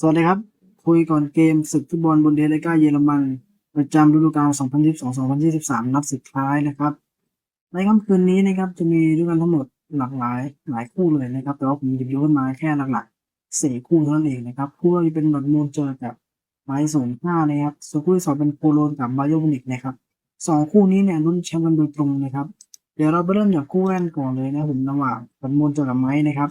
สวัสดีครับ คุยก่อนเกมศึกฟุตบอลบุนเดสลิก้าเยอรมัน ประจำฤดูกาล 2022-2023 นัดสุดท้ายนะครับ ในค่ำคืนนี้นะครับจะมีด้วยกันทั้งหมดหลากหลายหลายคู่เลยนะครับ แต่ว่าผมหยิบยกขึ้นมาแค่หลักๆสี่คู่เท่านั้นเองนะครับ คู่แรกเป็นดอร์ทมูลเจอกับไบร์ศูนห้านะครับส่วนคู่ที่สองเป็นโคโลนกับบายอมูนิกนะครับสองคู่นี้เนี่ยลุ้นแชมป์กันโดยตรงนะครับ เดี๋ยวเราไปเริ่มจากคู่แรกก่อนเลยนะผมระหว่างดอร์ทมูลเจอกับไม้นะครับ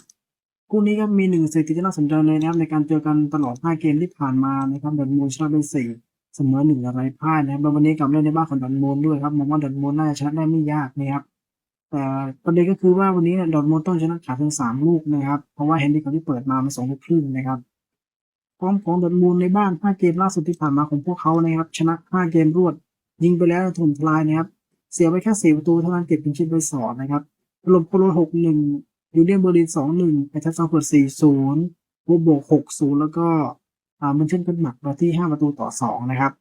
คู่นี้ก็มีหนึ่งสถิติที่น่าสนใจเลยนะครับ ในการเจอกันตลอด 5 เกมที่ผ่านมานะครับดอร์ทมูลชนะไป4เสมอ1อะไรพ่ายนะครับวันนี้กลับเล่นในบ้านของดอร์ทมูลด้วยครับมองว่าดอร์ทมูลน่าจะชนะได้ไม่ยากนะครับแต่ประเด็นก็คือว่าวันนี้เนี่ยดอร์ทมูลต้องชนะขาดถึง3ลูกนะครับ เพราะว่าเฮนรี่เขาที่เปิดมามัน2ลูกครึ่งนะครับฟอร์มของดอร์ทมูลในบ้าน 5 เกมล่าสุดที่ผ่านมาของพวกเขานะครับ ชนะ 5 เกมรวด ยิงไปแล้วถล่มทลายนะครับ เสียไปแค่4ประตูเท่านั้นเก็บเป็นชิ้นไปสองนะครับถล่มโคโลน6-1 ยูเนียนเบอร์ลินสองหนึ่งไอทัสซังเฟิร์ดสี่ศูนย์โบโบกหกศูนย์แล้วก็อ่ามันเช่นเป็นหมักมาที่ห้าประตูต่อสองนะครับ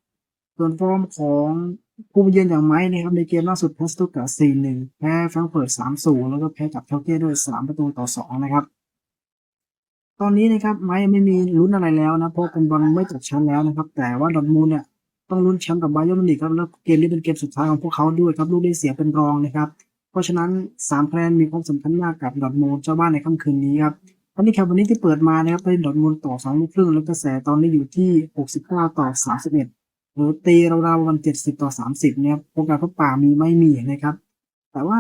ส่วนฟอร์มของผู้เยือนอย่างไม้นะครับ ในเกมล่าสุดแพ้สตุตการ์สี่หนึ่งแพ้แฟรงเฟิร์ตสามศูนย์แล้วก็แพ้กับเทลเก้ด้วยสามประตูต่อสองนะครับตอนนี้นะครับไม้ไม่มีลุ้นอะไรแล้วนะเพราะเป็นบอลไม่ตกชั้นแล้วนะครับ แต่ว่าดอร์ทมูลเนี่ยต้องลุ้นแชมป์กับบาเยิร์มิวนิกครับแล้วเกมนี้เป็นเกมสุดท้ายของพวกเขาด้วยครับลูกได้เสียเป็นรองนะครับ เพราะฉะนั้นสามคะแนนมีความสำคัญมากกับดอทมูลเจ้าบ้านในค่ำคืนนี้ครับตอนนี้ครับวันนี้ที่เปิดมานะครับเป็นดอทมูลต่อสองลูกครึ่งแล้วกระแสตอนนี้อยู่ที่ 69 ต่อ 31 หรือตีราวๆวัน 70 ต่อ 30เนี่ยโอกาสพบป่ามีไม่มีนะครับ แต่ว่า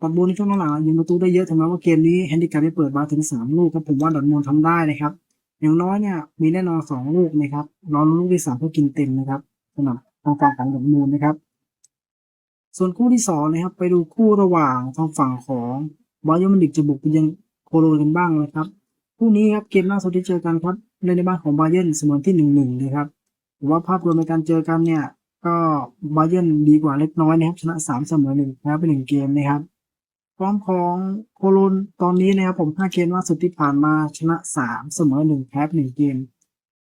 ดอทมูลในช่วงหลังยิงประตูได้เยอะถึงแม้ว่าเกมนี้แฮนดิแคปได้เปิดมาถึง 3 ลูกครับผมว่าดอทมูลทำได้นะครับ อย่างน้อยเนี่ยมีแน่นอนสองลูกนะครับรอลุ้นลูกที่สามเพื่อกินเต็มนะครับสำหรับทางฝั่งของดอทมูลนะครับ ส่วนคู่ที่สองนะครับ ไปดูคู่ระหว่างทางฝั่งของบาเยิร์นมิวนิกจะบุกไปยังโคโลนกันบ้างนะครับคู่นี้ครับเกมล่าสุดที่เจอกันครับในในบ้านของบาเยนเสมอที่หนึ่งหนึ่งนะครับถือว่าภาพรวมในการเจอกันเนี่ย ก็บาเยนดีกว่าเล็กน้อยนะครับชนะสามเสมอหนึ่งแพ้ไปหนึ่งเกมนะครับพร้อมของโคโลนตอนนี้นะครับผมห้าเกมล่าสุดที่ผ่านมาชนะสามเสมอหนึ่งแพ้ไปหนึ่งเกม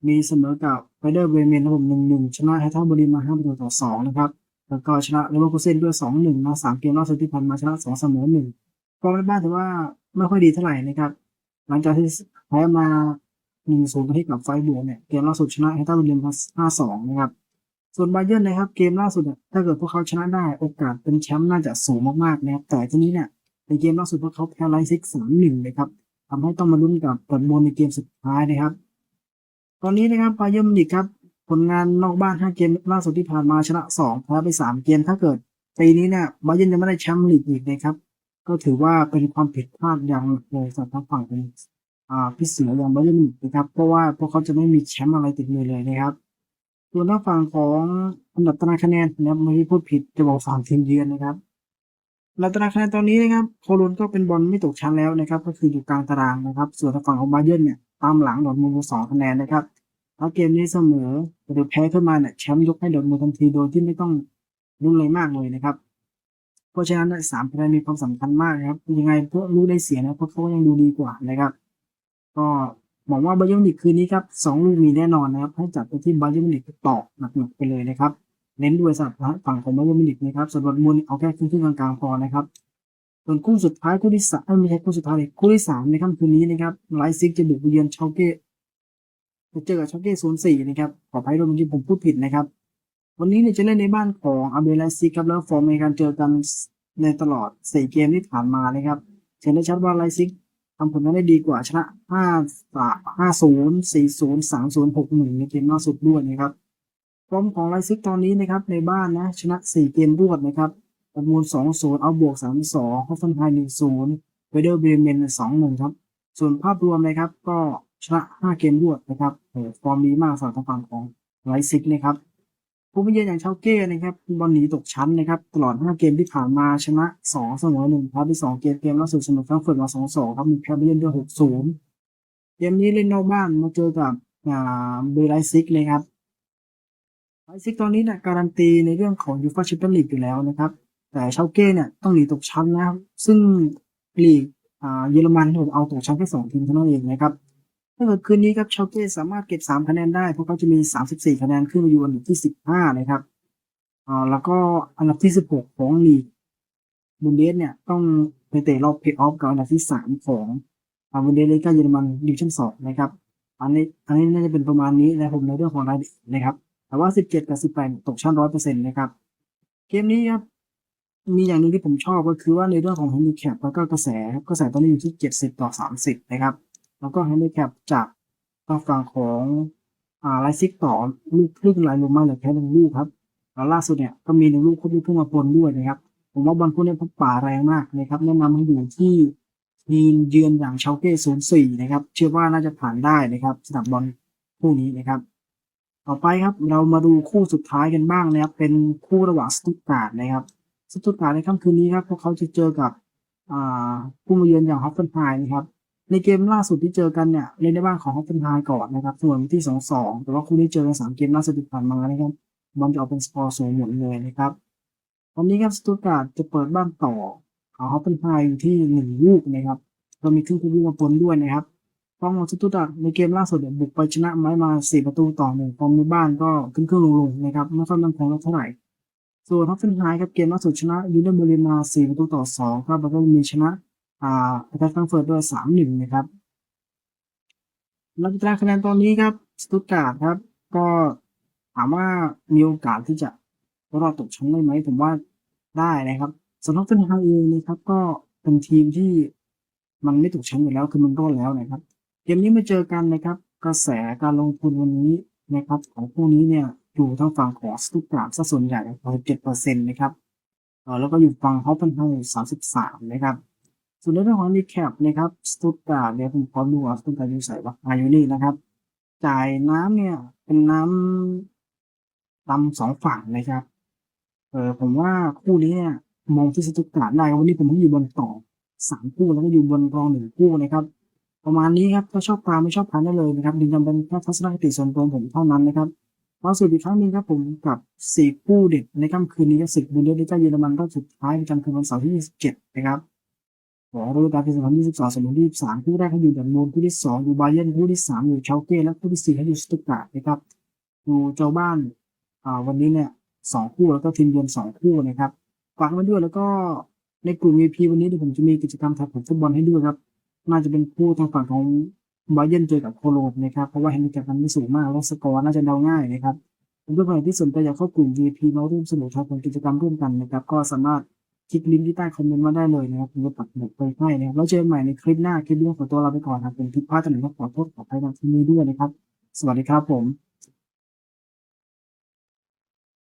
มีเสมอกับไฟเดอร์เบรเมนครับผมหนึ่งหนึ่งชนะแฮทเทอร์บริมาห้าประตูต่อสองนะครับ แล้วก็ชนะเลเวอร์คูเซนด้วย 2-1นะสามเกมล่าสุดที่ผ่านมาชนะ2เสมอ1ฟอร์มในบ้านถือว่าไม่ค่อยดีเท่าไหร่นะครับ หลังจากที่แพ้มา1-0ที่กับไฟบวกเนี่ยเกมล่าสุดชนะให้ต้าเบลเลียม5-2นะครับส่วนบาเยิร์นนะครับเกมล่าสุดเนี่ยถ้าเกิดพวกเขาชนะได้โอกาสเป็นแชมป์น่าจะสูงมากๆนะครับแต่ทีนี้เนี่ยในเกมล่าสุดพวกเขาแพ้ไลซิก3-1นะครับทำให้ต้องมาลุ้นกับเปิดโมนในเกมสุดท้ายนะครับ ตอนนี้นะครับบาเยิร์นมิวนิกครับ ผลงานนอกบ้าน5เกมล่าสุดที่ผ่านมาชนะ2แพ้ไป3เกมถ้าเกิดปีนี้เนี่ยบาเยิร์นยังไม่ได้แชมป์ลีกอีกนะครับ ก็ถือว่าเป็นความผิดพลาดอย่างหนักเลยสำหรับทางฝั่งเป็นอ่าพี่เสืออย่างบาเยิร์นนะครับ เพราะว่าพวกเขาจะไม่มีแชมป์อะไรติดมือเลยนะครับส่วนทางฝั่งของอันดับตารางคะแนนนะครับเมื่อพูดผิดจะบอกฝั่งทีมเยือนนะครับอันดับตารางคะแนนตอนนี้นะครับโคโลนก็เป็นบอลไม่ตกชั้นแล้วนะครับ ก็คืออยู่กลางตารางนะครับ ส่วนทางฝั่งของบาเยิร์นเนี่ยตามหลังดอร์ทมูลสองคะแนนนะครับ ถ้าเกมนี้เสมอหรือแพ้ขึ้นมาเนี่ยแชมป์ยกให้ดอร์ทมูลทันทีโดยที่ไม่ต้องรุนเลยมากเลยนะครับ เพราะฉะนั้นสามคะแนนมีความสำคัญมากครับยังไงพวกรู้ได้เสียนะเพราะเขายังดูดีกว่านะครับ ก็หวังว่าบาเยิร์นมิวนิกคืนนี้ครับสองลูกมีแน่นอนนะครับ ให้จัดไปที่บาเยิร์นมิวนิกต่อหนักๆไปเลยนะครับ เน้นด้วยสำหรับฝั่งของบาเยิร์นมิวนิกนะครับส่วนดอร์ทมูลเอาแค่ครึ่งกลางๆพอนะครับส่วนคู่สุดท้ายคู่ที่สามไม่ใช่คู่สุดท้ายเลยคู่ที่สามในค่ำคืนนี้นะครับไลซิกจะบุกเยือนเชาเก้ เจอกับช็อกเก้ศูนย์สี่นะครับขออภัยด้วยเมื่อกี้ผมพูดผิดนะครับ วันนี้เนี่ยจะเล่นในบ้านของอาเบลไลซิกครับแล้วฟอร์มในการเจอกันในตลอดสี่เกมที่ผ่านมานะครับเห็นได้ชัดว่าไลซิกทำผลงานได้ดีกว่าชนะห้าห้าศูนย์สี่ศูนย์สามศูนย์หกหนึ่งในเกมล่าสุดด้วยนะครับฟอร์มของไลซิกตอนนี้นะครับในบ้านนะชนะสี่เกมรวดนะครับประมูลสองศูนย์เอาบวกสามสองฮอฟเฟนไฮหนึ่งศูนย์เวเดอร์เบรเมนสองหนึ่งครับส่วนภาพรวมนะครับก็ ชนะ 5 เกมรวดนะครับฟอร์มดีมากสำหรับทางฝั่งของไลซิกนะครับผู้มาเยือนอย่างเชาเก้นะครับบอลหนีตกชั้นนะครับ ตลอด 5 เกมที่ผ่านมาชนะ 2 เสมอ1แพ้ไป2เกมเกมล่าสุดเสมอฟรงเฟิร์ตมา 2-2 ครับ มีแพ้ไปเล่นด้วย 6-0 เกมนี้เล่นนอกบ้านมาเจอกับอ่าเบอร์ไลซิกเลยครับไลซิกตอนนี้เนี่ยการันตีในเรื่องของยูฟ่าแชมเปี้ยนลีกอยู่แล้วนะครับ แต่เชาเก้เนี่ยต้องหนีตกชั้นนะครับ ซึ่งลีกอ่าเยอรมันผมเอาตกชั้นแค่สองทีมเท่านั้นเองนะครับ ถ้าเกิดคืนนี้ครับชาเก้สามารถเก็บสามคะแนนได้ เพราะเขาจะมีสามสิบสี่คะแนนขึ้นมาอยู่อันดับที่สิบห้านะครับอ่าแล้วก็อันดับที่สิบหกของลีกบุนเดสเนี่ยต้องไปเตะรอบเพลย์ออฟกับอันดับที่สามของอ่าบุนเดสลีกาเยอรมันดิวิชั่นสองนะครับอันนี้อันนี้น่าจะเป็นประมาณนี้นะผมในเรื่องของรายละเอียดนะครับ แต่ว่า 17 กับ 18 ตกชั้นร้อยเปอร์เซ็นต์นะครับ เกมนี้ครับ มีอย่างหนึ่งที่ผมชอบก็คือว่าในเรื่องของ handicap แล้วก็กระแสครับกระแสตอนนี้อยู่ที่ 70 ต่อ 30 นะครับ แล้วก็ handicap จากทางฝั่งของอ่าไลซิกต่อลูกครึ่งลายลงมาเหลือแค่หนึ่งลูกครับแล้วล่าสุดเนี่ยก็มีหนึ่งลูกควบลูกขึ้นมาปนด้วยนะครับผมว่าบอลพวกนี้พบป่าแรงมากนะครับแนะนำให้อยู่ที่ทีมเยือนอย่างเชาเก้04นย์สี่นะครับ เชื่อว่าน่าจะผ่านได้นะครับสำหรับอลคู่นี้นะครับ ต่อไปครับเรามาดูคู่สุดท้ายกันบ้างนะครับ เป็นคู่ระหว่างสตุตการ์ดนะครับสตุตการ์ดในค่ำคืนนี้ครับพวกเขาจะเจอกับอ่าผู้มาเยือนอย่างฮอฟเฟนไฮน์นะครับ ในเกมล่าสุดที่เจอกันเนี่ยเล่นในบ้านของฮอฟเฟนไฮก่อนนะครับ ส่วนที่สองสองแต่ว่าคู่นี้เจอกันสามเกมล่าสุดที่ผ่านมานะครับบอลจะออกเป็นสกอร์สูงหมดเลยนะครับตอนนี้ครับสตุตการ์ดจะเปิดบ้านต่อของฮอฟเฟนไฮอยู่ที่หนึ่งลูกนะครับก็มีครึ่งคู่ลูกมาปนด้วยนะครับฟอร์มของสตุตการ์ดในเกมล่าสุดเนี่ยบุกไปชนะไม้มาสี่ประตูต่อหนึ่งฟอร์มในบ้านก็ขึ้นขึ้นลงลงๆนะครับไม่ค่อยมั่นคงเท่าไหร่ส่วนฮอฟเฟนไฮครับเกมล่าสุดชนะยูเนเบอร์ลินมาสี่ประตูต่อสองครับแล้วก็มีชนะ อ่าแอตแทกฟรังก์เฟิร์ตด้วยสามหนึ่งนะครับแล้วตารางคะแนนตอนนี้ครับสตุตการ์ดครับ ก็ถามว่ามีโอกาสที่จะรอดตกชั้นได้ไหมผมว่าได้นะครับส่วนฮอฟเฟนไฮเองนะครับ ก็เป็นทีมที่มันไม่ตกชั้นอยู่แล้วคือมันรอดแล้วนะครับเกมนี้มาเจอกันนะครับ กระแสการลงทุนวันนี้นะครับ ของคู่นี้เนี่ยอยู่ทางฝั่งของสตุตการ์ดซะส่วนใหญ่67เจ็ดเปอร์เซ็นต์นะครับเออแล้วก็อยู่ฝั่งฮอปเปนไฮ33นะครับ ส่วนในเรื่องของรีแคปนะครับสตุตการ์ดเนี่ยผมขอมดูว่าสตุตการ์ดอยู่ใส่ว่าอายุนี่นะครับ จ่ายน้ำเนี่ยเป็นน้ำลำสองฝั่งนะครับ เออผมว่าคู่นี้เนี่ยมองที่สตุตการ์ดได้วันนี้ผมให้องอยู่บนต่อสามคู่แล้วก็อยู่บนรองหนึ่งคู่นะครับ ประมาณนี้ครับถ้าชอบตามไม่ชอบทานได้เลยนะครับยืนยันเป็นแค่ทัศนคติส่วนตัวผมเท่านั้นนะครับมาสู่อีกครั้งหนึงครับผมกับสี่คู่เด็ดในค่ำคืนนี้ก็ศึกบุนเดสลิก้าเยอรมันรอบสุดท้ายประจำคืนวันเสาร์ที่ 27 นะครับ ของฤดูกาลปี2022 2023คู่แรกให้อยู่ดันโมนคู่ที่2อยู่บาเยนคู่ที่3อยู่เชลเก้และคู่ที่4ให้อยู่สตุตการ์ดนะครับดูเจ้าบ้านอ่าวันนี้เนี่ยสองคู่แล้วก็ทีมเยือนสองคู่นะครับฝากไว้ด้วยแล้วก็ในกลุ่ม VIP วันนี้เดี๋ยวผมจะมีกิจกรรมถ่ายผลฟุตบอลให้ด้วยครับ น่าจะเป็นคู่ทางฝั่งของบาเยนเจอกับโคโลนนะครับเพราะว่าแฮนดิแคปมันไม่สูงมากแล้วสกอร์น่าจะเดาง่ายนะครับเพื่อนๆที่สนใจอยากเข้ากลุ่ม VIP มาร่วมสนุกทำกิจกรรมร่วมกันนะครับ ก็สามารถ คลิกลิงก์ที่ใต้คอมเมนต์มาได้เลยนะครับผมจะปักหมุดไปให้นะครับแล้วเจอกันใหม่ในคลิปหน้าคลิปนี้ขอตัวลาไปก่อนครับเป็นคลิปพลาดตัวไหนก็ขอโทษขออภัยทางที่นี้ด้วยนะครับ สวัสดีครับผม